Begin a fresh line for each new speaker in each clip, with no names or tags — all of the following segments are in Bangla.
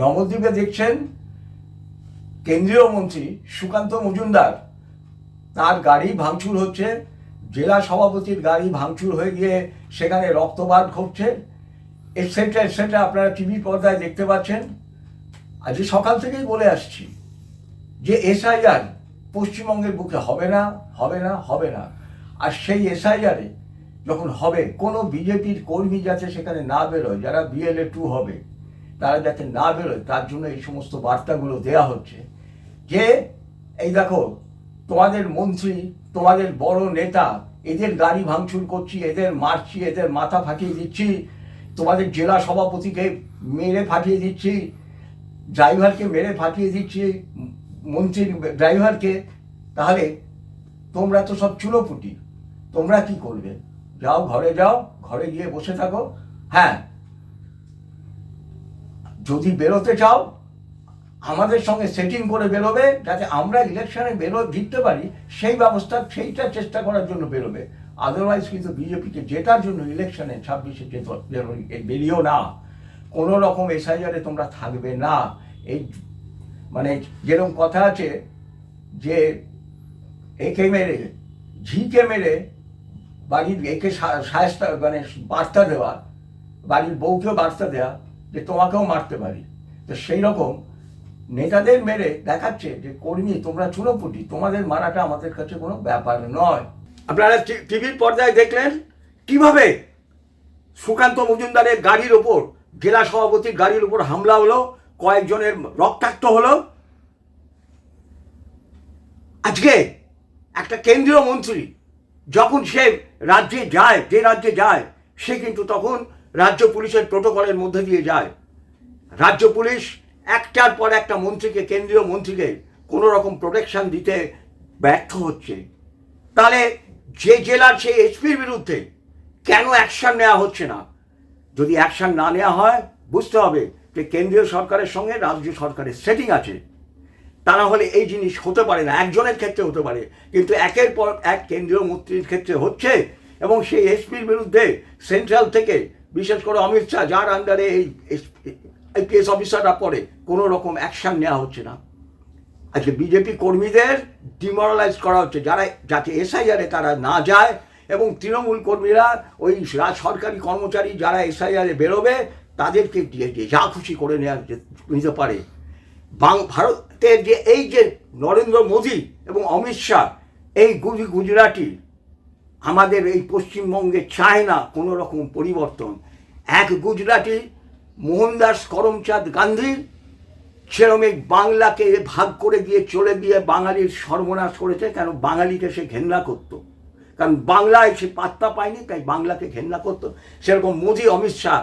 নবদ্বীপে দেখছেন কেন্দ্রীয় মন্ত্রী সুকান্ত মজুমদার। তার গাড়ি ভাঙচুর হচ্ছে, জেলা সভাপতির গাড়ি ভাঙচুর হয়ে গিয়ে সেখানে রক্তপাত ঘটছে এটসেট্রা এটসেট্রা আপনারা টিভি পর্দায় দেখতে পাচ্ছেন। আজকে সকাল থেকেই বলে আসছি যে এসআইআর পশ্চিমবঙ্গের বুকে হবে না হবে না হবে না। আর সেই এসআইআরে যখন হবে, কোনো বিজেপির কর্মী যাতে সেখানে না বেরোয়, যারা বিএলএ টু হবে তারা যাতে না বেরোয়, তার জন্য এই সমস্ত বার্তাগুলো দেয়া হচ্ছে যে, এই দেখো, তোমাদের মন্ত্রী, তোমাদের বড় নেতা, এদের গাড়ি ভাঙচুর করছি, এদের মারছি, এদের মাথা ফাটিয়ে দিচ্ছি, তোমাদের জেলা সভাপতিকে মেরে ফাটিয়ে দিচ্ছি, ড্রাইভারকে মেরে ফাটিয়ে দিচ্ছি মন্ত্রীর ড্রাইভারকে, তাহলে তোমরা তো সব চুলোপুটি তোমরা কি করবে? যাও ঘরে যাও, ঘরে গিয়ে বসে থাকো। হ্যাঁ যদি বেরোতে চাও, আমাদের সঙ্গে সেটিং করে বেরোবে, যাতে আমরা ইলেকশনে বেরো, জিততে পারি, সেই ব্যবস্থা, সেইটা চেষ্টা করার জন্য বেরোবে। আদারওয়াইজ কিন্তু বিজেপিকে জেতার জন্য ইলেকশনে ছাব্বিশে বেরিয়েও না। কোনো রকম এসআইআরে তোমরা থাকবে না। এই মানে যেরকম কথা আছে যে, একে মেরে, ঝিকে মেরে বাড়ির, একে সায়স্তা মানে বার্তা দেওয়া, বাড়ির বউকেও বার্তা দেওয়া যে তোমাকেও মারতে পারি। তো সেই রকম নেতাদের মেরে দেখাচ্ছে যে, কর্মী, তোমরা চুনোপুটি তোমাদের মারাটা আমাদের কাছে কোনো ব্যাপার নয়। আপনারা টিভির পর্দায় দেখলেন কীভাবে সুকান্ত মজুমদারের গাড়ির ওপর, জেলা সভাপতির গাড়ির উপর হামলা হলো, কয়েকজনের রক্তাক্ত হলো? আজকে একটা কেন্দ্রীয় মন্ত্রী যখন সে রাজ্যে যায়, যে রাজ্যে যায়, সে কিন্তু তখন রাজ্য পুলিশের প্রোটোকলের মধ্যে দিয়ে যায়। রাজ্য পুলিশ একটার পর একটা মন্ত্রীকে, কেন্দ্রীয় মন্ত্রীকে কোনো রকম প্রোটেকশন দিতে ব্যর্থ হচ্ছে। তাহলে যে জেলার সেই এসপির বিরুদ্ধে কেন অ্যাকশন নেওয়া হচ্ছে না? যদি অ্যাকশন না নেওয়া হয়, বুঝতে হবে যে কেন্দ্রীয় সরকারের সঙ্গে রাজ্য সরকারের সেটিং আছে। তা না হলে এই জিনিস হতে পারে না, একজনের ক্ষেত্রে হতে পারে, কিন্তু একের পর এক কেন্দ্রীয় মন্ত্রীর ক্ষেত্রে হচ্ছে এবং সেই এসপির বিরুদ্ধে সেন্ট্রাল থেকে বিশেষ করে অমিত শাহ, যার আন্ডারে এই আইপিএস অফিসাররা পড়ে, কোনো রকম অ্যাকশন নেওয়া হচ্ছে না। আজকে বিজেপি কর্মীদের ডিমোরালাইজ করা হচ্ছে, যারা, যাতে এসআইআরে তারা না যায় এবং তৃণমূল কর্মীরা ওই রাজ সরকারি কর্মচারী যারা এসআইআরে বেরোবে, তাদেরকে যে খুশি করে নেওয়া নিতে পারে। ভারতের যে, এই যে নরেন্দ্র মোদী এবং অমিত শাহ, এই গুজি গুজরাটি আমাদের এই পশ্চিমবঙ্গে চায় না কোনো রকম পরিবর্তন। এক গুজরাটি মোহনদাস করমচাঁদ গান্ধী সেরকম এই বাংলাকে ভাগ করে দিয়ে চলে গিয়ে বাঙালির সর্বনাশ করেছে, কেন বাঙালিকে সে ঘেন্না করতো? কারণ বাংলায় সে পাত্তা পায়নি, তাই বাংলাকে ঘেন্না করতো। সেরকম মোদি, অমিত শাহ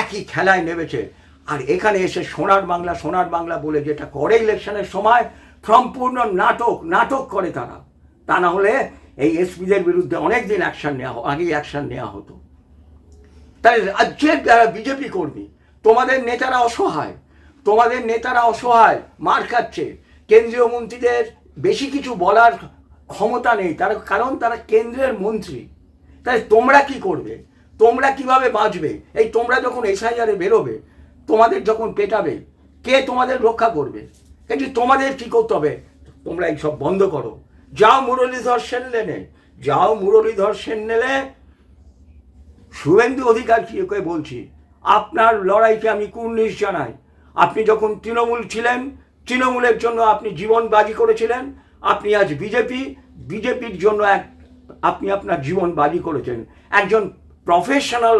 একই খেলায় নেমেছে। আর এখানে এসে সোনার বাংলা সোনার বাংলা বলে যেটা করে ইলেকশনের সময়, সম্পূর্ণ নাটক নাটক করে তারা। তা না হলে এই এসপিদের বিরুদ্ধে অনেক দিন অ্যাকশন নেওয়া আগেই অ্যাকশন নেওয়া হতো। তাই রাজ্যের যারা বিজেপি কর্মী, তোমাদের নেতারা অসহায়, তোমাদের নেতারা অসহায়, মার খাচ্ছে। কেন্দ্রীয় মন্ত্রীদের বেশি কিছু বলার ক্ষমতা নেই, তার কারণ তারা কেন্দ্রের মন্ত্রী। তাই তোমরা কি করবে? তোমরা কীভাবে বাঁচবে? এই তোমরা যখন এসআইআরে বেরোবে, তোমাদের যখন পেটাবে, কে তোমাদের রক্ষা করবে? কিন্তু তোমাদের কি করতে হবে? তোমরা এইসব বন্ধ করো। যাও মুরলীধর সেন লেনে যাও মুরলীধর সেন নেলে, শুভেন্দু অধিকারীকে বলছি? আপনার লড়াইকে আমি কুর্নিশ জানাই। আপনি যখন তৃণমূল ছিলেন, তৃণমূলের জন্য আপনি জীবন বাজি করেছিলেন, আপনি আজ বিজেপি, বিজেপির জন্য এক, আপনি আপনার জীবন বাজি করেছেন। একজন প্রফেশনাল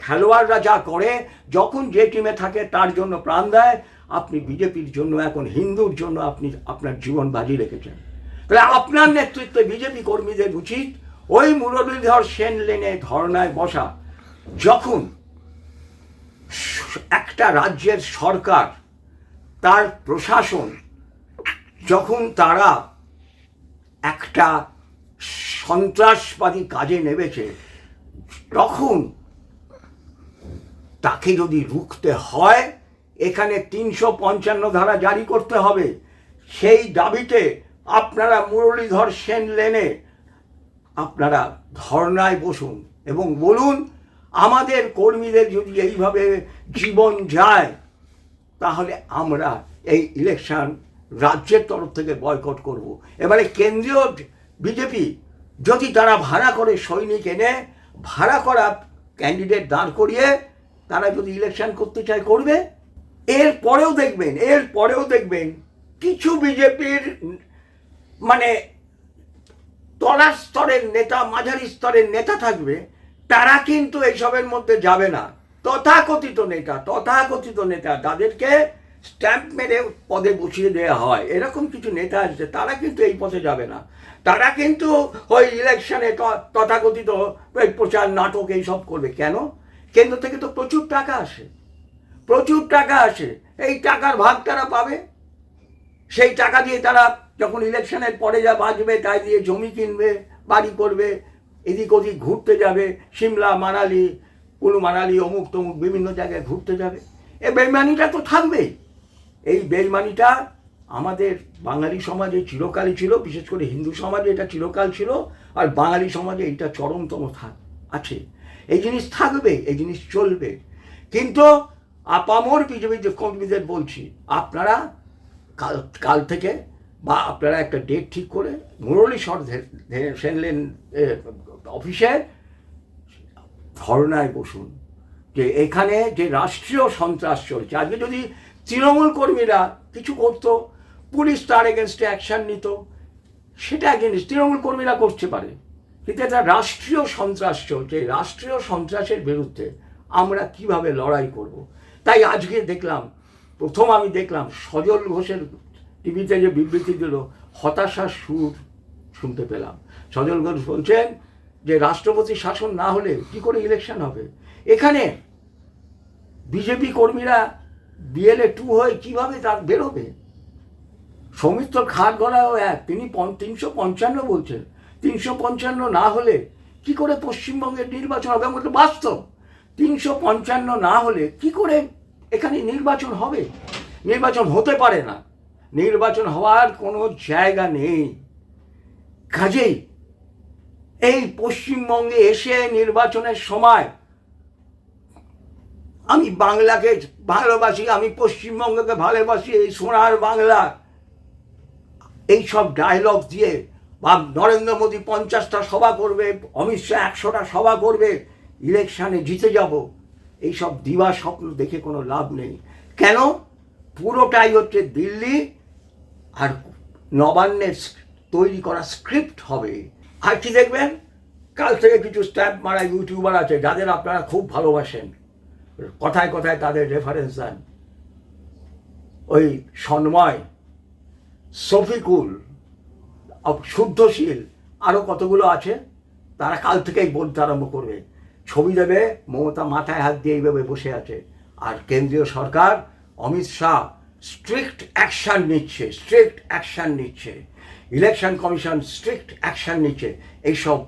খেলোয়াড়রা যা করে, যখন যে টিমে থাকে, তার জন্য প্রাণ দেয়। আপনি বিজেপির জন্য, এখন হিন্দুর জন্য আপনি আপনার জীবন বাজি রেখেছেন। তাহলে আপনার নেতৃত্বে বিজেপি কর্মীদের উচিত ওই মুরলীধর সেন লেনে ধর্নায় বসা। যখন একটা রাজ্যের সরকার, তার প্রশাসন, যখন তারা একটা সন্ত্রাসবাদী কাজে নেমেছে, তখন তাকে যদি রুখতে হয়, এখানে তিনশো পঞ্চান্ন ধারা জারি করতে হবে। সেই দাবিতে আপনারা মুরলীধর সেন লেনে আপনারা ধর্নায় বসুন এবং বলুন, আমাদের কর্মীদের যদি এইভাবে জীবন যায়, তাহলে আমরা এই ইলেকশন রাজ্যের তরফ থেকে বয়কট করব। এবারে কেন্দ্রীয় বিজেপি, যদি তারা ভাড়া করে সৈনিক এনে ভাড়া করা ক্যান্ডিডেট দাঁড় করিয়ে তারা যদি ইলেকশন করতে চায়, করবে। এর পরেও দেখবেন এর পরেও দেখবেন কিছু বিজেপির মানে তলার স্তরের নেতা, মাঝারি স্তরের নেতা থাকবে, তারা কিন্তু এইসবের মধ্যে যাবে না। তথাকথিত নেতা তথাকথিত নেতা, তাদেরকে স্ট্যাম্প মেরে পদে বসিয়ে দেওয়া হয়। এরকম কিছু নেতা আছে, তারা কিন্তু এই পথে যাবে না। তারা কিন্তু ওই ইলেকশনে তথাকথিত প্রচার, নাটক এইসব করবে। কেন? কেন্দ্র থেকে তো প্রচুর টাকা আসে। প্রচুর টাকা আসে। এই টাকার ভাগ তারা পাবে। সেই টাকা দিয়ে তারা যখন ইলেকশনের পরে যা বাঁচবে তাই দিয়ে জমি কিনবে, বাড়ি করবে, এদিক ওদিক ঘুরতে যাবে, সিমলা, মানালি, কুলু মানালি, অমুক তমুক বিভিন্ন জায়গায় ঘুরতে যাবে। এ বেইমানিটা তো থাকবেই। এই বেইমানিটা আমাদের বাঙালি সমাজে চিরকালই ছিল, বিশেষ করে হিন্দু সমাজে এটা চিরকাল ছিল, আর বাঙালি সমাজে এটা চরমতম থাক, আছে। এই জিনিস থাকবে, এই জিনিস চলবে। কিন্তু আপামর বিজেপি কর্মীদের বলছি, আপনারা কাল কাল থেকে বা আপনারা একটা ডেট ঠিক করে মুরলীশ্বর সেনলেন অফিসে ধর্নায় বসুন যে এখানে যে রাষ্ট্রীয় সন্ত্রাস চলছে আজকে যদি তৃণমূল কর্মীরা কিছু করতো, পুলিশ তার এগেনস্টে অ্যাকশন নিত, সেটা এক জিনিস তৃণমূল কর্মীরা করতে পারে কিন্তু এটা রাষ্ট্রীয় সন্ত্রাস চলছে রাষ্ট্রীয় সন্ত্রাসের বিরুদ্ধে আমরা কীভাবে লড়াই করব। তাই আজকে দেখলাম, প্রথম আমি দেখলাম সজল ঘোষের টিভিতে যে বিবৃতি দিল, হতাশার সুর শুনতে পেলাম। সজল ঘোষ বলছেন যে রাষ্ট্রপতি শাসন না হলে কি করে ইলেকশন হবে? এখানে বিজেপি কর্মীরা বিএলএ টু হয়ে কীভাবে তার বেরোবে? সৌমিত্র খাট গলাও এক, তিনি তিনশো পঞ্চান্ন বলছেন। তিনশো পঞ্চান্ন না হলে কি করে পশ্চিমবঙ্গের নির্বাচন হবে? আমাদের বাস্তব। তিনশো পঞ্চান্ন না হলে কি করে এখানে নির্বাচন হবে? নির্বাচন হতে পারে না। নির্বাচন হওয়ার কোনো জায়গা নেই। কাজেই এই পশ্চিমবঙ্গে এসে নির্বাচনের সময় আমি বাংলাকে ভালোবাসি, আমি পশ্চিমবঙ্গকে ভালোবাসি, এই সোনার বাংলা। এই সব ডায়লগ দিয়ে বা নরেন্দ্র মোদী পঞ্চাশটা সভা করবে, অমিত শাহ একশোটা সভা করবে ইলেকশানে জিতে যাব। এইসব দিবা স্বপ্ন দেখে কোনো লাভ নেই। কেন? পুরোটাই হচ্ছে দিল্লি আর নবান্নের তৈরি করা স্ক্রিপ্ট হবে। আর কি দেখবেন? কাল থেকে কিছু স্ট্যাম্প মারা ইউটিউবার আছে, যাদের আপনারা খুব ভালোবাসেন। কথায় কথায় তাদের রেফারেন্স দেন। ওই সন্ময় সফিকুল অব- শুদ্ধশীল আরও কতগুলো আছে? তারা কাল থেকেই বলতে আরম্ভ করবে। ছবি দেবে, মমতা মাথায় হাত দিয়ে এইভাবে বসে আছে। আর কেন্দ্রীয় সরকার, অমিত শাহ স্ট্রিক্ট অ্যাকশান নিচ্ছে স্ট্রিক্ট অ্যাকশান নিচ্ছে। ইলেকশন কমিশন স্ট্রিক্ট অ্যাকশান নিচ্ছে। এইসব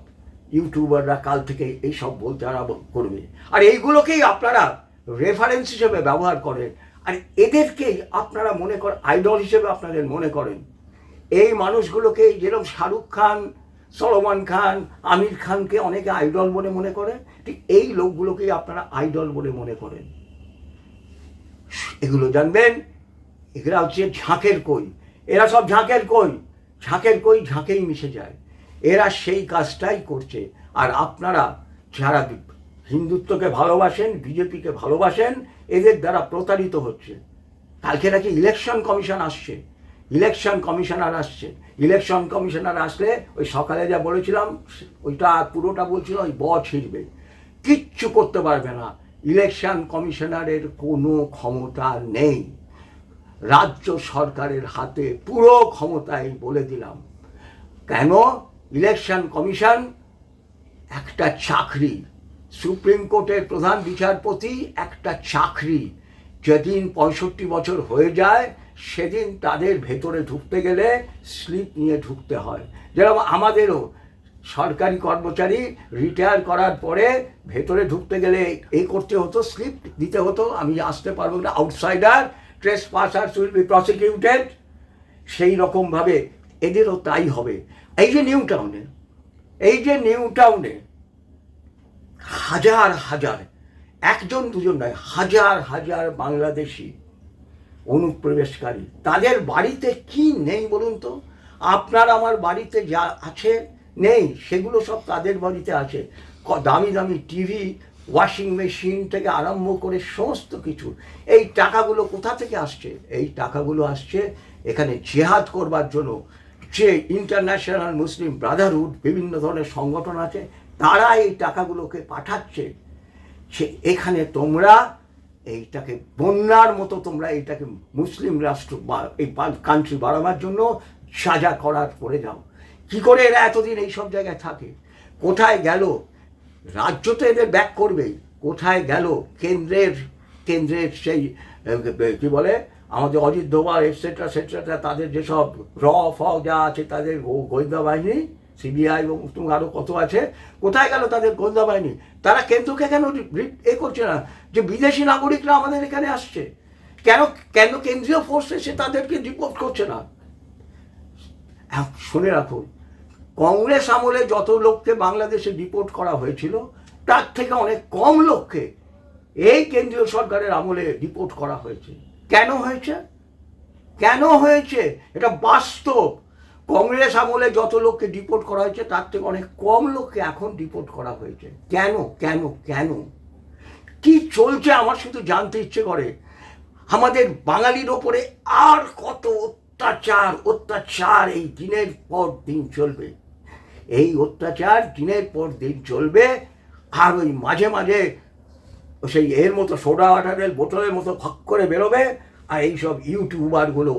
ইউটিউবাররা কাল থেকে এইসব বলতে আরম্ভ করবে। আর এইগুলোকেই আপনারা রেফারেন্স হিসেবে ব্যবহার করেন। আর এদেরকেই আপনারা মনে করেন আইডল হিসেবে আপনাদের মনে করেন। এই মানুষগুলোকে যেরকম শাহরুখ খান, সলমান খান, আমির খানকে অনেকে আইডল বলে মনে করে, ঠিক এই লোকগুলোকেই আপনারা আইডল বলে মনে করেন। এগুলো জানবেন? এগুলা হচ্ছে ঝাঁকের কই। এরা সব ঝাঁকের কই। ঝাঁকের কই ঝাঁকেই মিশে যায়। এরা সেই কাজটাই করছে। আর আপনারা যারা হিন্দুত্বকে ভালোবাসেন, বিজেপিকে ভালোবাসেন, এদের দ্বারা প্রতারিত হচ্ছে। কালকে নাকি ইলেকশন কমিশন আসছে। ইলেকশন কমিশনার আসছে। ইলেকশন কমিশনার আসলে ওই সকালে যা বলেছিলাম, ওইটা পুরোটা বলছিল, ওই ব ছিঁড়বে। কিচ্ছু করতে পারবে না। ইলেকশন কমিশনারের কোনো ক্ষমতা নেই। রাজ্য সরকারের হাতে পুরো ক্ষমতাই বলে দিলাম। কেন? ইলেকশন কমিশন একটা চাকরি। সুপ্রিম কোর্টের প্রধান বিচারপতি একটা চাকরি। যেদিন পঁয়ষট্টি বছর হয়ে যায়, সেদিন তাদের ভেতরে ঢুকতে গেলে স্লিপ নিয়ে ঢুকতে হয়। যেরকম আমাদেরও সরকারি কর্মচারী রিটায়ার করার পরে ভেতরে ঢুকতে গেলে এ করতে হতো, স্লিপ দিতে হতো, আমি আসতে পারব না, outsider trespasser will be prosecuted সেই রকমভাবে এদেরও তাই হবে। এই যে নিউ টাউনে, এই যে নিউ টাউনে হাজার হাজার, একজন দুজন নয়, হাজার হাজার বাংলাদেশি অনুপ্রবেশকারী, তাদের বাড়িতে কি নেই বলুন তো? আপনার আমার বাড়িতে যা আছে নেই, সেগুলো সব তাদের বাড়িতে আছে। দামি দামি টিভি ওয়াশিং মেশিন থেকে আরম্ভ করে সমস্ত কিছু। এই টাকাগুলো কোথা থেকে আসছে? এই টাকাগুলো আসছে এখানে জেহাদ করবার জন্য। যে ইন্টারন্যাশনাল মুসলিম ব্রাদারহুড বিভিন্ন ধরনের সংগঠন আছে, তারা এই টাকাগুলোকে পাঠাচ্ছে। সে এখানে তোমরা এইটাকে বন্যার মতো তোমরা এইটাকে মুসলিম রাষ্ট্র বা এই কান্ট্রি বাড়াবার জন্য সাজা করার করে যাও। কি করে এরা এতদিন এই সব জায়গায় থাকে? কোথায় গেল? রাজ্য তো এদের ব্যাক করবেই। কোথায় গেল কেন্দ্রের কেন্দ্রের সেই কি বলে, আমাদের অজিত দোভাল এটসেট্রা সেট্রা তাদের যেসব র ফ যা আছে তাদের গোয়েন্দা বাহিনী সিবিআই এবং তুমি আরও কত আছে, কোথায় গেল তাদের গোয়েন্দা বাহিনী? তারা কেন্দ্রকে কেন এ করছে না? যে বিদেশি নাগরিকরা আমাদের এখানে আসছে। কেন কেন কেন্দ্রীয় ফোর্স এসে তাদেরকে রিপোর্ট করছে না? শুনে রাখুন কংগ্রেস আমলে যত লোককে বাংলাদেশে ডিপোর্ট করা হয়েছিল, তার থেকে অনেক কম লোককে এই কেন্দ্রীয় সরকারের আমলে ডিপোর্ট করা হয়েছে। কেন হয়েছে? কেন হয়েছে? এটা বাস্তব। কংগ্রেস আমলে যত লোককে ডিপোর্ট করা হয়েছে, তার থেকে অনেক কম লোককে এখন ডিপোর্ট করা হয়েছে। কেন? কেন? কেন? কি চলছে আমার শুধু জানতে ইচ্ছে করে। আমাদের বাঙালির ওপরে আর কত অত্যাচার অত্যাচার এই দিনের পর দিন চলবে। এই অত্যাচার দিনের পর দিন চলবে। আর ওই মাঝে মাঝে সেই এর মতো সোডা ওয়াটারের বোতলের মতো ফক করে বেরোবে। আর এইসব ইউটিউবারগুলো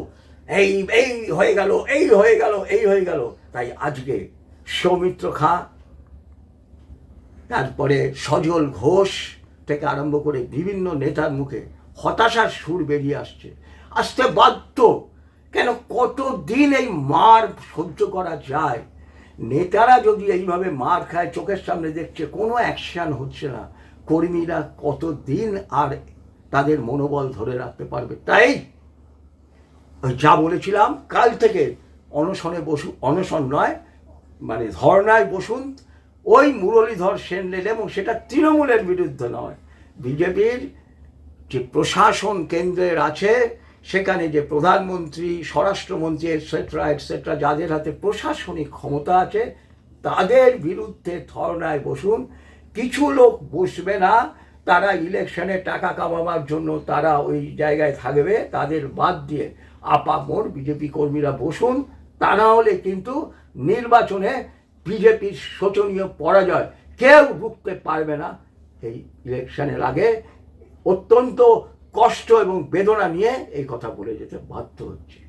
এই এই হয়ে গেল, এই হয়ে গেল, এই হয়ে গেল। তাই আজকে সৌমিত্র খা, তারপরে সজল ঘোষ থেকে আরম্ভ করে বিভিন্ন নেতার মুখে হতাশার সুর বেরিয়ে আসছে। আসতে বাধ্য। কেন কতদিন এই মার সহ্য করা যায়? নেতারা যদি এইভাবে মার খায়, চোখের সামনে দেখছে, কোনো অ্যাকশন হচ্ছে না। কর্মীরা কতদিন আর তাদের মনোবল ধরে রাখতে পারবে? তাই যা বলেছিলাম, কাল থেকে অনশনে বসু, অনশন নয় মানে ধর্নায় বসুন। ওই মুরলীধর সেন এবং সেটা তৃণমূলের বিরুদ্ধে নয়। বিজেপির যে প্রশাসন কেন্দ্রের আছে সেখানে যে প্রধানমন্ত্রী, স্বরাষ্ট্রমন্ত্রী এটসেট্রা এটসেট্রা যাদের হাতে প্রশাসনিক ক্ষমতা আছে, তাদের বিরুদ্ধে ধর্নায় বসুন। কিছু লোক বসবে না, তারা ইলেকশনে টাকা কামাবার জন্য তারা ওই জায়গায় থাকবে, তাদের বাদ দিয়ে আপামর বিজেপি কর্মীরা বসুন। তা না হলে কিন্তু নির্বাচনে বিজেপির শোচনীয় পরাজয় কেউ রুখতে পারবে না। এই ইলেকশনের আগে অত্যন্ত কষ্ট এবং বেদনা নিয়ে এই কথা বলে যেতে বাধ্য হচ্ছে।